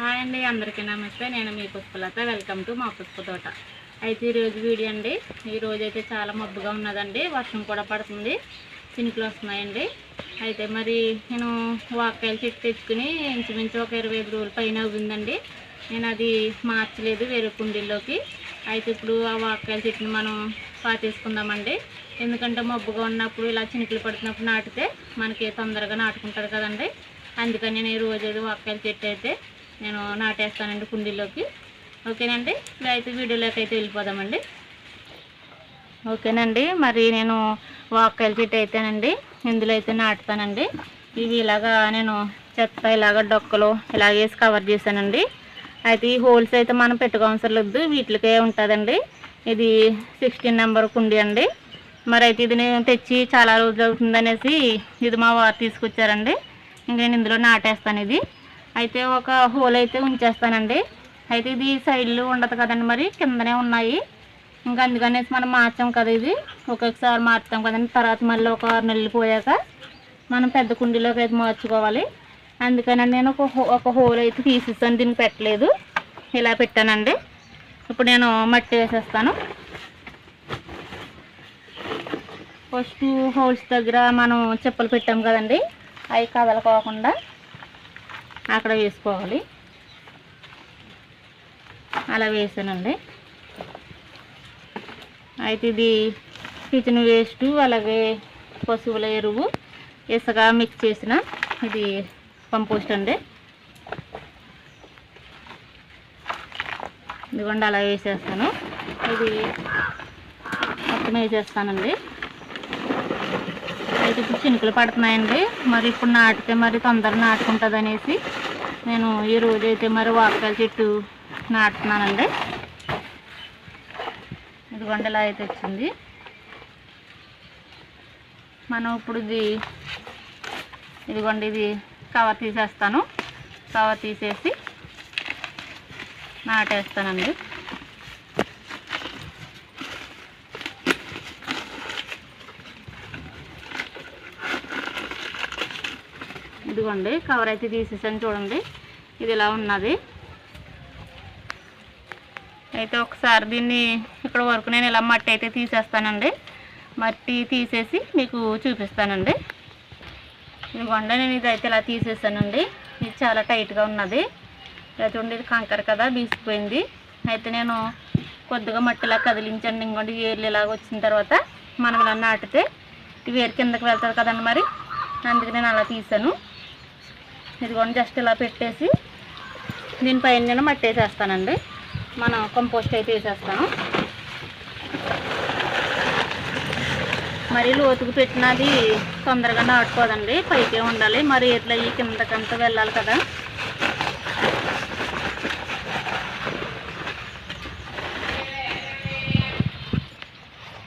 Hi అండి అందరికీ నమస్తే. నేను మీ పుష్పలత. వెల్కమ్ టు మా పుష్ప తోట. అయితే ఈరోజు వీడియో అండి. ఈరోజు అయితే చాలా మబ్బుగా ఉన్నదండి. వర్షం కూడా పడుతుంది. చినుకులు వస్తున్నాయండి. అయితే మరి నేను వాకాయల చెట్టు తెచ్చుకుని ఇంచుమించు ఒక ఇరవై ఐదు రోజుల పైన అవుతుందండి. నేను అది మార్చలేదు వేరే కుండీల్లోకి. అయితే ఇప్పుడు ఆ వాకాయల చెట్టుని మనం పాతేసుకుందామండి. ఎందుకంటే మబ్బుగా ఉన్నప్పుడు ఇలా చినుకులు పడుతున్నప్పుడు నాటితే మనకి తొందరగా నాటుకుంటారు కదండి. అందుకని నేను ఈ రోజు వాకాయల చెట్టు అయితే నేను నాటేస్తానండి కుండీలోకి. ఓకేనండి? అయితే వీడియోలోకి అయితే వెళ్ళిపోదామండి. ఓకేనండి? మరి నేను వాక్కల చెట్టు అయితేనండి ఇందులో అయితే నాటుతానండి. ఇవి ఇలాగా నేను చెత్త ఇలాగ డొక్కలు ఇలాగ వేసి కవర్ చేశానండి. అయితే ఈ హోల్స్ అయితే మనం పెట్టుకోవసరం లేదు వీటికే ఉంటుందండి. ఇది సిక్స్టీన్ నెంబర్ కుండి అండి. మరి అయితే ఇది నేను తెచ్చి చాలా రోజులు అవుతుందనేసి ఇది మా వారు తీసుకొచ్చారండి. ఇంక నేను ఇందులో నాటేస్తాను ఇది. అయితే ఒక హోల్ అయితే ఉంచేస్తానండి. అయితే ఇది సైడ్లు ఉండదు కదండి మరి కిందనే ఉన్నాయి. ఇంకా అందుకనేసి మనం మార్చాం కదా ఇది. ఒక్కొక్కసారి మార్చాం కదండి. తర్వాత మళ్ళీ ఒక ఆరు నెలలు పోయాక మనం పెద్ద కుండీలోకి అయితే మార్చుకోవాలి. అందుకనండి నేను ఒక హో ఒక హోల్ అయితే తీసేసాను. దీన్ని పెట్టలేదు. ఇలా పెట్టానండి. ఇప్పుడు నేను మట్టి వేసేస్తాను. ఫస్ట్ హోల్స్ దగ్గర మనం చెప్పులు పెట్టాం కదండి. అవి కదలకోకుండా అక్కడ వేసుకోవాలి. అలా వేసానండి. అయితే ఇది కిచెన్ వేస్ట్ అలాగే పశువుల ఎరువు ఇసుక మిక్స్ చేసిన ఇది కంపోస్ట్ అండి. ఇదిగోండి అలా వేసేస్తాను. ఇది మొత్తం వేసేస్తానండి అయితే ఇప్పుడు చినుకులు పడుతున్నాయండి. మరి ఇప్పుడు నాటితే మరి తొందరగా నాటుకుంటుంది అనేసి నేను ఈ అయితే మరి వాకాయల చెట్టు నాటుతున్నానండి. ఇదిగోండి ఇలా అయితే వచ్చింది. మనం ఇప్పుడు ఇది ఇదిగోండి ఇది కవర్ తీసేస్తాను. కవర్ తీసేసి నాటేస్తానండి. ఇదిగోండి కవర్ అయితే తీసేసాను చూడండి. ఇది ఇలా ఉన్నది. అయితే ఒకసారి దీన్ని ఇక్కడ వరకు నేను ఇలా మట్టి అయితే తీసేస్తానండి. మట్టి తీసేసి మీకు చూపిస్తానండి. ఇదిగోండి నేను ఇది అయితే ఇలా తీసేసానండి. ఇది చాలా టైట్గా ఉన్నది. ఇలా చూడండి ఇది కంకర కదా బీసిపోయింది. అయితే నేను కొద్దిగా మట్టిలా కదిలించండి. ఇంకోటి ఏర్లు ఇలాగ వచ్చిన తర్వాత మనం ఇలా నాటితే ఇవి ఏరు కిందకి వెళ్తుంది కదండి మరి. అందుకు నేను అలా తీసాను. ఇదిగోండి జస్ట్ ఇలా పెట్టేసి దీనిపైన నేను మట్టి వేసేస్తానండి మనం కంపోస్ట్ అయితే వేసేస్తాను. మరి లోతుకు పెట్టినది తొందరగా నాటుకోదండి పైకే ఉండాలి. మరి ఇట్లా ఈ కిందకంతా వెళ్ళాలి కదా.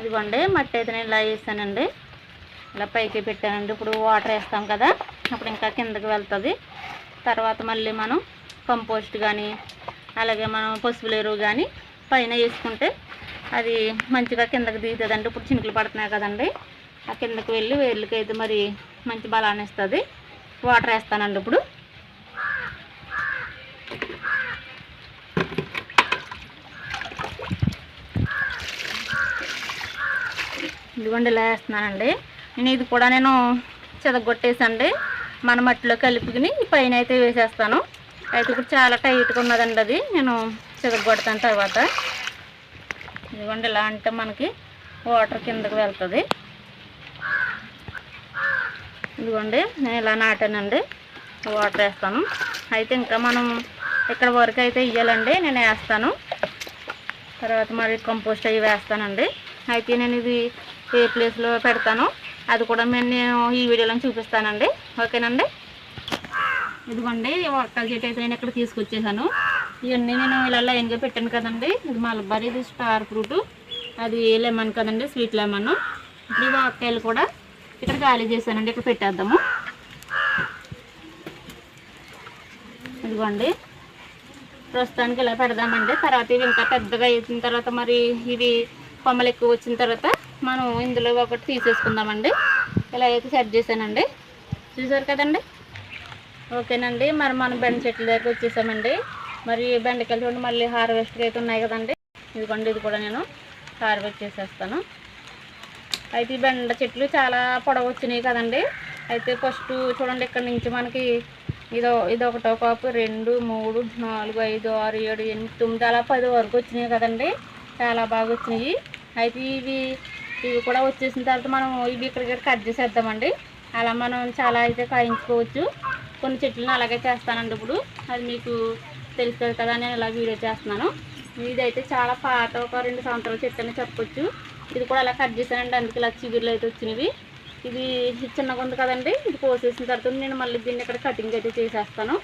ఇదిగోండి మట్టి అయితే నేను ఇలా వేసానండి. ఇలా పైకి పెట్టానండి. ఇప్పుడు వాటర్ వేస్తాం కదా. అప్పుడు ఇంకా కిందకి వెళ్తుంది. తర్వాత మళ్ళీ మనం కంపోస్ట్ కానీ అలాగే మనం పసుపుల ఎరువు కానీ పైన వేసుకుంటే అది మంచిగా కిందకి దిగుతుందండి. ఇప్పుడు చినుకులు పడుతున్నాయి కదండి. ఆ కిందకి వెళ్ళి వేర్లకి అయితే మరి మంచి బలాన్ని ఇస్తుంది. వాటర్ వేస్తానండి ఇప్పుడు. ఇదిగోండి ఇలా వేస్తున్నానండి. నేను ఇది కూడా నేను చెదగొట్టేసండి. మన మట్టిలో కలుపుకుని పైన అయితే వేసేస్తాను. అయితే ఇప్పుడు చాలా టైట్గా ఉన్నదండి అది. నేను చెదగొడతాను తర్వాత. ఇదిగోండి ఇలా అంటే మనకి వాటర్ కిందకి వెళ్తుంది. ఇదిగోండి నేను ఇలా నాటానండి. వాటర్ వేస్తాను. అయితే ఇంకా మనం ఇక్కడ వరకు అయితే ఇయ్యాలండి. నేను వేస్తాను. తర్వాత మరి కంపోస్ట్ అవి వేస్తానండి. అయితే నేను ఇది ఏ ప్లేస్లో పెడతాను? అది కూడా మేము నేను ఈ వీడియోలో చూపిస్తానండి. ఓకేనండి? ఇదిగోండి ఒక్కల చెట్టు అయితే నేను ఇక్కడ తీసుకొచ్చేసాను. ఇవన్నీ నేను ఇలా లైన్గా పెట్టాను కదండి. ఇది మలబార్ ఇది స్టార్ ఫ్రూట్. అది లెమన్ కదండి స్వీట్ లెమన్. ఇప్పుడు ఈ వాకాయలు కూడా ఇక్కడ ఖాళీ చేశానండి ఇక్కడ పెట్టేద్దాము. ఇదిగోండి ప్రస్తుతానికి ఇలా పెడదామండి. తర్వాత ఇవి ఇంకా పెద్దగా అయిన తర్వాత మరి ఇవి కొమ్మలు ఎక్కువ వచ్చిన తర్వాత మనం ఇందులో ఒకటి తీసేసుకుందామండి. ఇలా అయితే సెట్ చేశానండి. చూసారు కదండి? ఓకేనండి. మరి మనం బెండ చెట్ల దగ్గరకు వచ్చేసామండి. మరి బెండకాయలు చూడండి మళ్ళీ హార్వెస్టర్ అయితే ఉన్నాయి కదండి. ఇదిగోండి ఇది కూడా నేను హార్వెస్ట్ చేసేస్తాను. అయితే ఈ బెండ చెట్లు చాలా పొడవు వచ్చినాయి కదండి. అయితే ఫస్ట్ చూడండి ఇక్కడ నుంచి మనకి ఇదో ఇది ఒకటో కాపు రెండు మూడు నాలుగు ఐదు ఆరు ఏడు ఎనిమిది తొమ్మిది అలా పది వరకు వచ్చినాయి కదండి. చాలా బాగా వచ్చినాయి. అయితే ఇవి ఇవి కూడా వచ్చేసిన తర్వాత మనం ఇవి ఇక్కడ కట్ చేసేద్దామండి. అలా మనం చాలా అయితే కాయించుకోవచ్చు. కొన్ని చెట్లను అలాగే చేస్తానండి ఇప్పుడు. అది మీకు తెలుస్తుంది కదా నేను ఇలా వీడియో చేస్తున్నాను. ఇదైతే చాలా పాత ఒక రెండు సంవత్సరాల చెట్టు అని చెప్పొచ్చు. ఇది కూడా అలా కట్ చేశానండి అందుకే ఇలా చిగురులు అయితే వచ్చినవి. ఇది చిన్నగా ఉంది కదండి ఇది కోసేసిన తర్వాత నేను మళ్ళీ దీన్ని ఇక్కడ కటింగ్ అయితే చేసేస్తాను.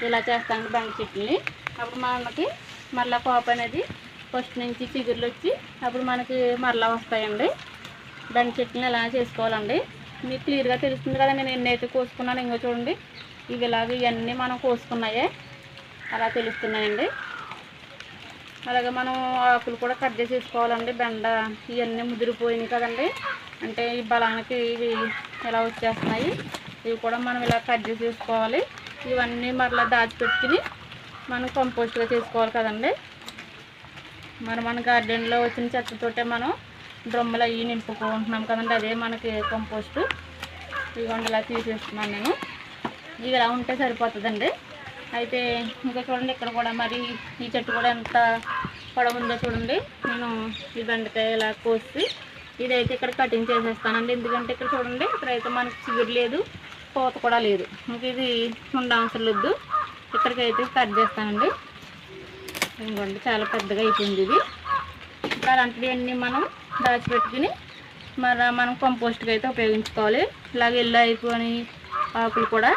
ఇలా చేస్తాను బండి చెట్టుని. అప్పుడు మనకి మళ్ళీ కోప అనేది ఫస్ట్ నుంచి చిగుర్లు వచ్చి అప్పుడు మనకి మరలా వస్తాయండి. బెండ చెట్టుని ఇలా చేసుకోవాలండి? మీకు క్లియర్గా తెలుస్తుంది కదా నేను ఎన్నైతే కోసుకున్నాను ఇంకో చూడండి. ఇవి ఇలాగ ఇవన్నీ మనం కోసుకున్నాయే. అలా తెలుస్తున్నాయండి. అలాగే మనం ఆకులు కూడా కట్ చేసేసుకోవాలండి. బెండ ఇవన్నీ ముదిరిపోయినాయి కదండి. అంటే ఈ బలానికి ఇవి ఇలా వచ్చేస్తున్నాయి? ఇవి కూడా మనం ఇలా కట్ చేసేసుకోవాలి. ఇవన్నీ మరలా దాచిపెట్టుకుని మనం కంపోస్ట్గా చేసుకోవాలి కదండి. మరి మన గార్డెన్లో వచ్చిన చెత్తతోటే మనం డ్రమ్ములు అవి నింపుకుంటున్నాం కదండి. అదే మనకి కంపోస్ట్ ఇదిగోండి ఇలా తీసేస్తున్నాను నేను. ఇవి ఇలా ఉంటే సరిపోతుందండి. అయితే ఇంకా చూడండి ఇక్కడ కూడా మరి ఈ చెట్టు కూడా ఎంత పొడవు ఉందో చూడండి. నేను ఈ బెండకాయ ఇలా కోసి ఇదైతే ఇక్కడ కటింగ్ చేసేస్తానండి. ఎందుకంటే ఇక్కడ చూడండి ఇక్కడైతే మనకి చిగురు లేదు కోత కూడా లేదు. ఇంక ఇది ఉండవసరం లేదు. ఇక్కడికైతే కట్ చేస్తానండి. ఇంకోండి చాలా పెద్దగా అయిపోయింది ఇది. ఇంకా అలాంటివన్నీ మనం దాచిపెట్టుకుని మరి మనం కంపోస్ట్కి అయితే ఉపయోగించుకోవాలి. ఇలాగ ఎల్లు అయిపోయి ఆకులు కూడా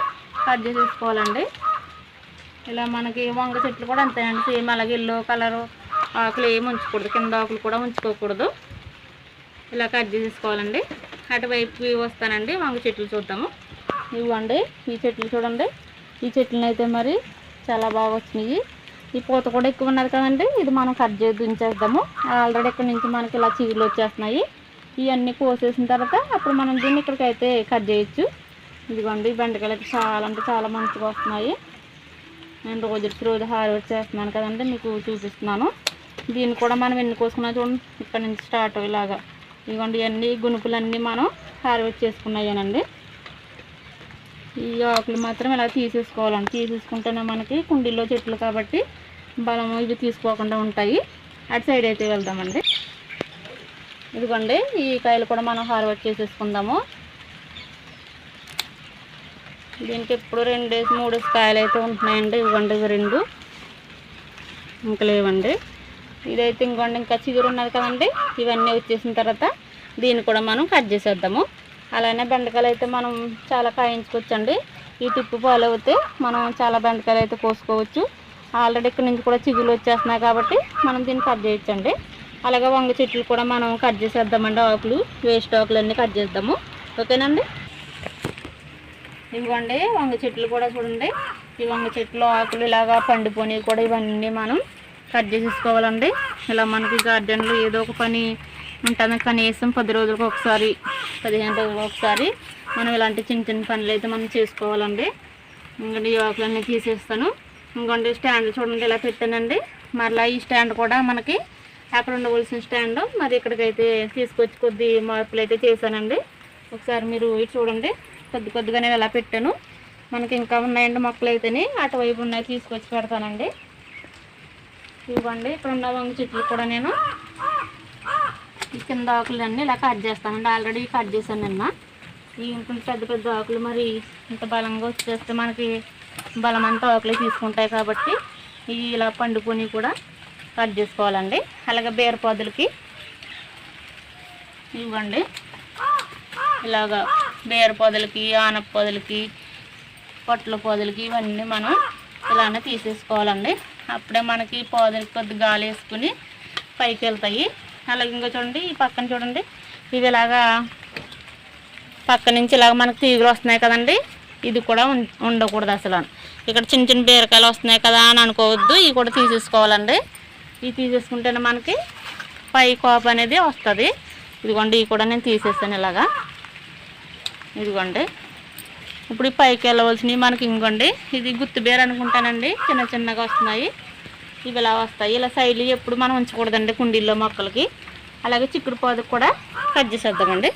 కట్ చేసేసుకోవాలండి. ఇలా మనకి వంగ చెట్లు కూడా అంతేనండి. సేమ్ అలాగే ఎల్లో కలరు ఆకులు ఏమి ఉంచకూడదు. కింద ఆకులు కూడా ఉంచుకోకూడదు. ఇలా కట్ చేసేసుకోవాలండి. అటువైపు వస్తానండి. వంగ చెట్లు చూద్దాము. ఇవ్వండి ఈ చెట్లు చూడండి. ఈ చెట్లను అయితే మరి చాలా బాగా వచ్చినాయి. ఈ పూత కూడా ఎక్కువ ఉన్నది కదండి. ఇది మనం కట్ చేసి దించేద్దాము. ఆల్రెడీ ఇక్కడ నుంచి మనకి ఇలా చిగులు వచ్చేస్తున్నాయి. ఇవన్నీ కోసేసిన తర్వాత అప్పుడు మనం దీన్ని ఇక్కడికైతే కట్ చేయొచ్చు. ఇదిగోండి ఈ బెండకాయలు అయితే చాలా అంటే చాలా మంచిగా వస్తున్నాయి. నేను రోజుకి రోజు హార్వెస్ట్ చేస్తున్నాను కదండి మీకు చూపిస్తున్నాను. దీన్ని కూడా మనం ఎన్ని కోసుకున్నా చూడండి ఇక్కడ నుంచి స్టార్ట్ ఇలాగా. ఇదిగోండి ఇవన్నీ గునుపులన్నీ మనం హార్వెస్ట్ చేసుకున్నాయనండి. ఈ ఆకులు మాత్రం ఇలా తీసేసుకోవాలండి. తీసేసుకుంటేనే మనకి కుండీల్లో చెట్లు కాబట్టి బలము ఇవి తీసుకోకుండా ఉంటాయి. అటు సైడ్ అయితే వెళ్దామండి. ఇదిగోండి ఈ కాయలు కూడా మనం హార్వెస్ట్ చేసేసుకుందాము. దీనికి ఎప్పుడు రెండు మూడు కాయలు అయితే ఉంటున్నాయండి. ఇవ్వండి ఇవి రెండు. ఇంకా లేవండి. ఇదైతే ఇంకోండి ఇంకా చిగురు ఉన్నది కదండి. ఇవన్నీ వచ్చేసిన తర్వాత దీన్ని కూడా మనం కట్ చేసేద్దాము. అలానే బెండకాయలు అయితే మనం చాలా కాయించుకోవచ్చండి. ఈ టిప్పు ఫాలో అవుతే మనం చాలా బెండకాయలు అయితే కోసుకోవచ్చు. ఆల్రెడీ ఇక్కడ నుంచి కూడా చిగులు వచ్చేస్తున్నాయి కాబట్టి మనం దీన్ని కట్ చేయొచ్చండి. అలాగే వంగ చెట్లు కూడా మనం కట్ చేసేద్దామండి ఆకులు వేస్ట్ ఆకులు అన్నీ కట్ చేద్దాము. ఓకేనండి? ఇవ్వండి వంగ చెట్లు కూడా చూడండి. ఈ వంగ చెట్లు ఆకులు ఇలాగా పండిపోయి కూడా ఇవన్నీ మనం కట్ చేసేసుకోవాలండి. ఇలా మనకి గార్డెన్లో ఏదో ఒక పని ఉంటుంది కనీసం పది రోజులకు ఒకసారి పదిహేను రోజులకు ఒకసారి మనం ఇలాంటి చిన్న చిన్న పనులు అయితే మనం చేసుకోవాలండి. ఇంకా ఈ ఆకులన్నీ తీసేస్తాను. ఇంకోండి స్టాండ్ చూడండి ఇలా పెట్టానండి. మరలా ఈ స్టాండ్ కూడా మనకి అక్కడ ఉండవలసిన స్టాండ్. మరి ఇక్కడికైతే తీసుకొచ్చి కొద్ది మార్పులు అయితే చేశానండి. ఒకసారి మీరు ఇటు చూడండి. కొద్ది కొద్దిగా నేను ఇలా పెట్టాను. మనకి ఇంకా ఉన్నాయండి మొక్కలు అయితేనే. అటువైపు ఉన్నాయి తీసుకొచ్చి పెడతానండి. ఇవ్వండి ఇక్కడ ఉన్న వంగ చెట్లు కూడా నేను ఈ కింద ఆకులన్నీ ఇలా కట్ చేస్తానండి. ఆల్రెడీ కట్ చేశాను నిన్న. ఇంకొంచెం పెద్ద పెద్ద ఆకులు మరి ఇంత బలంగా వచ్చేస్తే మనకి బలం అంతా ఆకులే తీసుకుంటాయి కాబట్టి ఇవి ఇలా పండుకొని కూడా కట్ చేసుకోవాలండి. అలాగే బీర పొదలకి ఇవ్వండి. ఇలాగా బీర పొదలకి ఆనప పొదలకి పొట్ల పొదలకి ఇవన్నీ మనం ఇలానే తీసేసుకోవాలండి. అప్పుడే మనకి పొదలకి కొద్ది గాలి వేసుకుని పైకి వెళ్తాయి. అలాగే ఇంకా చూడండి ఈ పక్కన చూడండి ఇవి ఇలాగా పక్క నుంచి ఇలాగ మనకు తీగులు వస్తున్నాయి కదండి. ఇది కూడా ఉం- ఉండకూడదు అసలు. ఇక్కడ చిన్న చిన్న బీరకాయలు వస్తున్నాయి కదా అని అనుకోవద్దు. ఇవి కూడా తీసేసుకోవాలండి. ఇవి తీసేసుకుంటేనే మనకి పై కోప అనేది వస్తుంది. ఇదిగోండి ఇవి కూడా నేను తీసేసాను ఇలాగా. ఇదిగోండి. ఇప్పుడు ఈ పైకి వెళ్ళవలసినవి మనకి ఇంకోండి. ఇది గుత్తుబేర అనుకుంటానండి. చిన్న చిన్నగా వస్తున్నాయి. ఇవి ఇలా వస్తాయి. ఇలా శైలి ఎప్పుడు మనం ఉంచకూడదండి కుండీల్లో మొక్కలకి. అలాగే చిక్కుడు పాదుకు కూడా కట్ చేసేద్దామండి.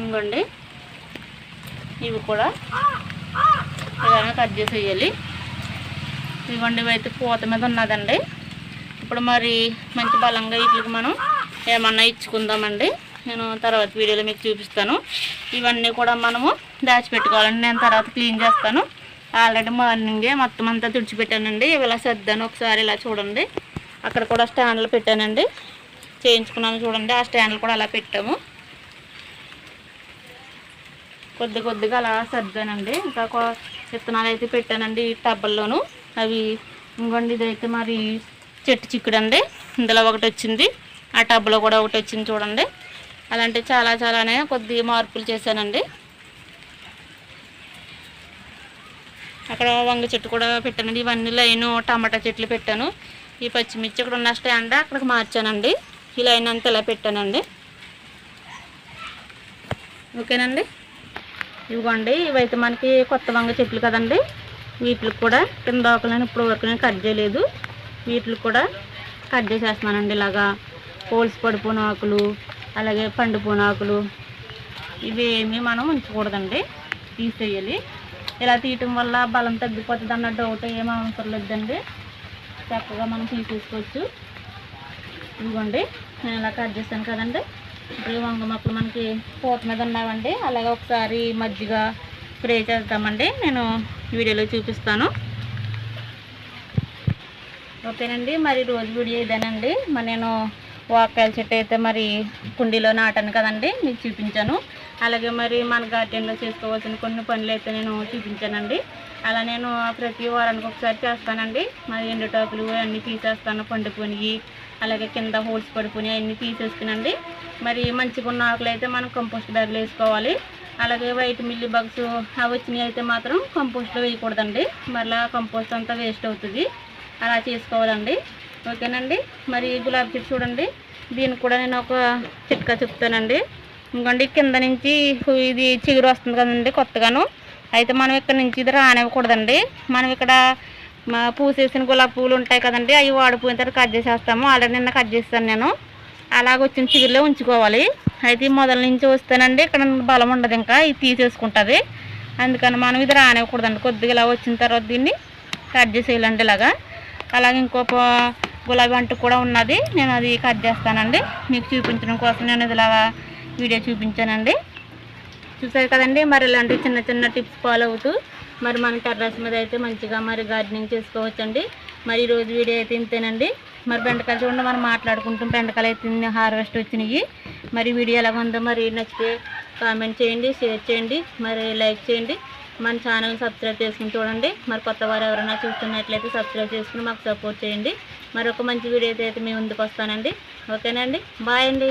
ఇంకోండి ఇవి కూడా ఇలానే కట్ చేసేయాలి. ఇవ్వండి ఇవైతే పూత మీద ఉన్నదండి. ఇప్పుడు మరి మంచి బలంగా వీటికి మనం ఏమన్నా ఇచ్చుకుందామండి. నేను తర్వాత వీడియోలో మీకు చూపిస్తాను. ఇవన్నీ కూడా మనము దాచిపెట్టుకోవాలండి నేను తర్వాత క్లీన్ చేస్తాను. ఆల్రెడీ మార్నింగే మొత్తం అంతా తుడిచిపెట్టానండి ఇవి ఇలా సర్దాను ఒకసారి ఇలా చూడండి. అక్కడ కూడా స్టాండ్లు పెట్టానండి. చేయించుకున్నాను చూడండి. ఆ స్టాండ్లు కూడా అలా పెట్టాము. కొద్ది కొద్దిగా అలా సర్దానండి. ఇంకా విత్తనాలు అయితే పెట్టానండి ఈ టబ్బల్లోను. అవి ఇంకోండి ఇదైతే మరి చెట్టు చిక్కుడండి. ఇందులో ఒకటి వచ్చింది. ఆ టబ్లో కూడా ఒకటి వచ్చింది చూడండి. అలాంటి చాలా చాలానే కొద్ది మార్పులు చేశానండి. అక్కడ వంగ చెట్టు కూడా పెట్టానండి. ఇవన్నీ లైన్ టమాటా చెట్లు పెట్టాను. ఈ పచ్చిమిర్చి ఇక్కడ ఉన్న స్టాండ్ అక్కడికి మార్చానండి. ఈ లైన్ అంతా ఇలా పెట్టానండి. ఓకేనండి? ఇదిగోండి ఇవైతే మనకి కొత్త వంగ చెట్లు కదండి. వీటికి కూడా కింద ఆకులను ఇప్పుడు వరకు నేను కట్ చేయలేదు. వీటికి కూడా కట్ చేసేస్తున్నానండి ఇలాగా. పోల్స్ పడిపోయిన ఆకులు అలాగే పండిపోయిన ఆకులు. ఇవేమీ మనం ఉంచకూడదండి. తీసేయాలి. ఇలా తీయటం వల్ల బలం తగ్గిపోతుంది అన్న డౌట్ ఏమీ అవసరం లేదండి. చక్కగా మనం తీసేసుకోవచ్చు. ఇదిగోండి నేను ఇలా కట్ చేశాను కదండి. ఇప్పుడు ఈ వంగ మొక్కలు మనకి పూత మీద ఉన్నామండి. అలాగే ఒకసారి మజ్జిగ స్ప్రే చేద్దామండి. నేను వీడియోలో చూపిస్తాను. ఓకేనండి. మరి రోజు వీడియో ఇదేనండి. మరి నేను వాకాయల చెట్టు అయితే మరి కుండీలో నాటాను కదండి. మీకు చూపించాను. అలాగే మరి మన గార్డెన్లో చేసుకోవాల్సిన కొన్ని పనులు అయితే నేను చూపించానండి. అలా నేను ప్రతి వారానికి ఒకసారి చేస్తానండి. మరి ఎండుటాకులు అన్నీ తీసేస్తాను. పండుకొని అలాగే కింద హోల్స్ పడుకొని అన్నీ తీసేసుకునండి. మరి మంచిగా ఉన్న ఆకులు అయితే మనం కంపోస్ట్ బ్యాగ్లో వేసుకోవాలి. అలాగే వైట్ మిల్లీ బగ్స్ అవి వచ్చినాయి అయితే మాత్రం కంపోస్ట్లో వేయకూడదండి. మరలా కంపోస్ట్ అంతా వేస్ట్ అవుతుంది. అలా చేసుకోవాలండి. ఓకేనండి? మరి గులాబీ చెట్టు చూడండి. దీనికి కూడా నేను ఒక చిట్కా చెప్తానండి. ఇంకోండి కింద నుంచి ఇది చిగురు వస్తుంది కదండి కొత్తగాను. అయితే మనం ఇక్కడ నుంచి ఇది రానివ్వకూడదండి. మనం ఇక్కడ పూసేసిన గులాబీ పువ్వులు ఉంటాయి కదండి అవి వాడిపోయిన తర్వాత కట్ చేసేస్తాము. ఆల్రెడీ నిన్న కట్ చేస్తాను నేను. అలాగ వచ్చిన చిగురులో ఉంచుకోవాలి. అయితే మొదల నుంచి వస్తేనండి ఇక్కడ బలం ఉండదు ఇంకా ఇది తీసేసుకుంటుంది. అందుకని మనం ఇది రానివ్వకూడదండి. కొద్దిగా ఇలా వచ్చిన తర్వాత దీన్ని కట్ చేసేయాలండి ఇలాగా. అలాగే ఇంకో గులాబీ అంటు కూడా ఉన్నది. నేను అది కట్ చేస్తానండి. మీకు చూపించడం కోసం నేను ఇది ఇలాగా వీడియో చూపించానండి. చూసారు కదండి మరి ఇలాంటి చిన్న చిన్న టిప్స్ ఫాలో అవుతూ మరి మన టెర్రస్ మీద అయితే మంచిగా మరి గార్డెనింగ్ చేసుకోవచ్చండి. మరి ఈ రోజు వీడియో అయితే ఇంతేనండి. మరి బెండకాయలు చూడండి మనం మాట్లాడుకుంటాం. బెండకాయలు అయితే హార్వెస్ట్ వచ్చినాయి. మరి వీడియో ఎలా ఉందో మరి నచ్చితే కామెంట్ చేయండి షేర్ చేయండి మరి లైక్ చేయండి. మన ఛానల్ని సబ్స్క్రైబ్ చేసుకుని చూడండి. మరి కొత్త వారు ఎవరైనా చూస్తున్నట్లయితే సబ్స్క్రైబ్ చేసుకుని మాకు సపోర్ట్ చేయండి. మరి ఒక మంచి వీడియో అయితే మీ ముందుకు వస్తానండి. ఓకేనండి బాయ్ అండి.